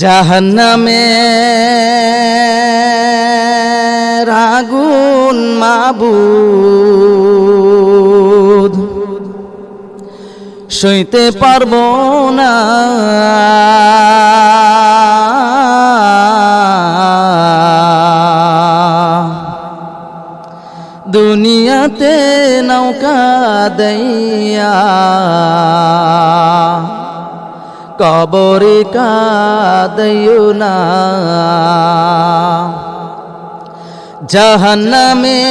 জাহান্নামে রাগুন মাবুদ। সইতে পারব না। দুনিয়াতে নৌকা দইয়া কবরে কাদয়ু না। জাহান্নামে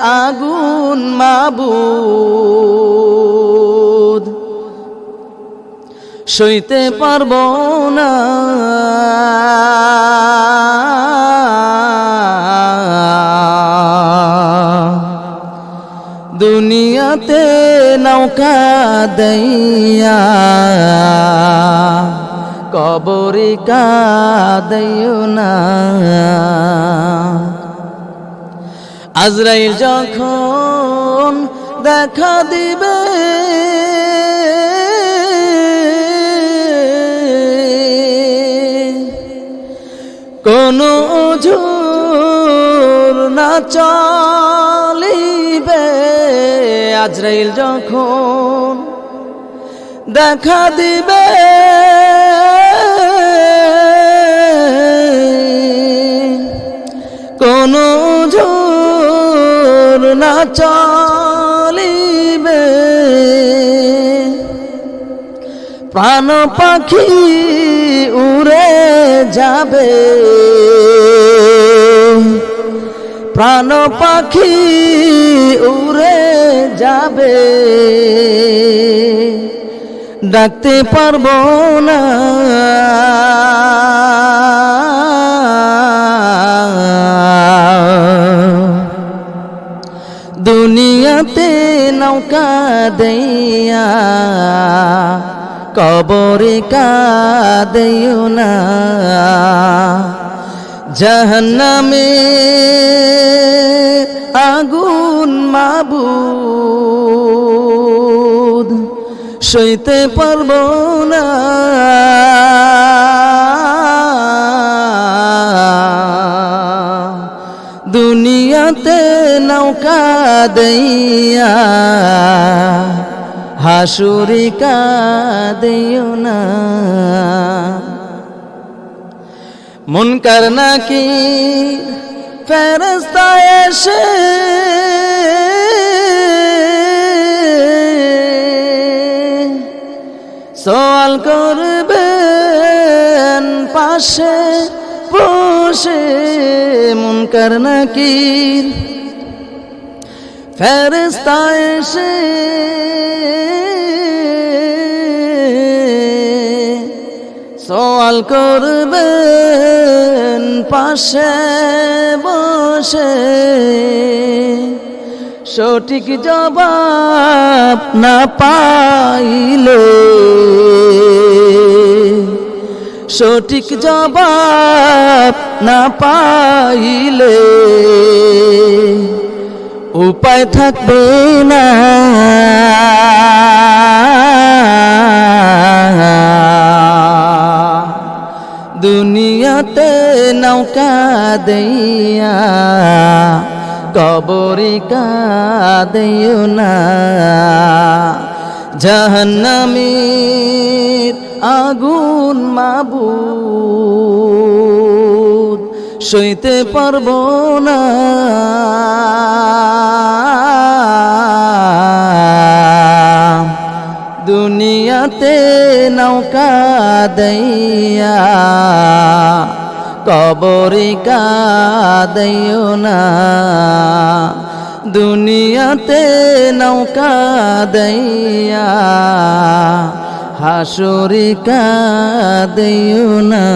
আগুন মাবুদ। সইতে পারব না। দুনিয়াতে নৌকা দইয়া কবরে কাদইও না। আজরাইল যখন দেখা দিবে কোনো ঝুর না চলিবে আজরাইল যখন দেখা দিবে কোনো ঝোর না চলিবে। প্রাণ পাখি উড়ে যাবে। প্রাণ পাখি উড়ে যাবে। ডাকতে পারব না। দুনিয়াতে নৌকা দেয়া কবরে কাদেও না। জাহান্নামে আগুন মাবুদ সইতে পারব না। দুনিয়াতে নৌকা দইয়া হাসুরি কাঁদিও না। মুনকার নাকি? ফেরস্তা এসে সওয়াল করবেন পাশে বসে মুনকার নাকির ফেরস্তা এসে সওয়াল করবেন, পাশে বসে। সঠিক জবাব না পাইলে। সঠিক জবাব না পাইলে। উপায় থাকবে না। দুনিয়াতে নৌকা দইয়া কবরে কাঁদিও না। জাহান্নামের আগুন মাবুদ সইতে পারব না। দুনিয়াতে নৌকা দইয়া কবরে কাঁদিও না। দুনিয়াতে নৌকা দইয়া হাসুরি কাঁদিও না।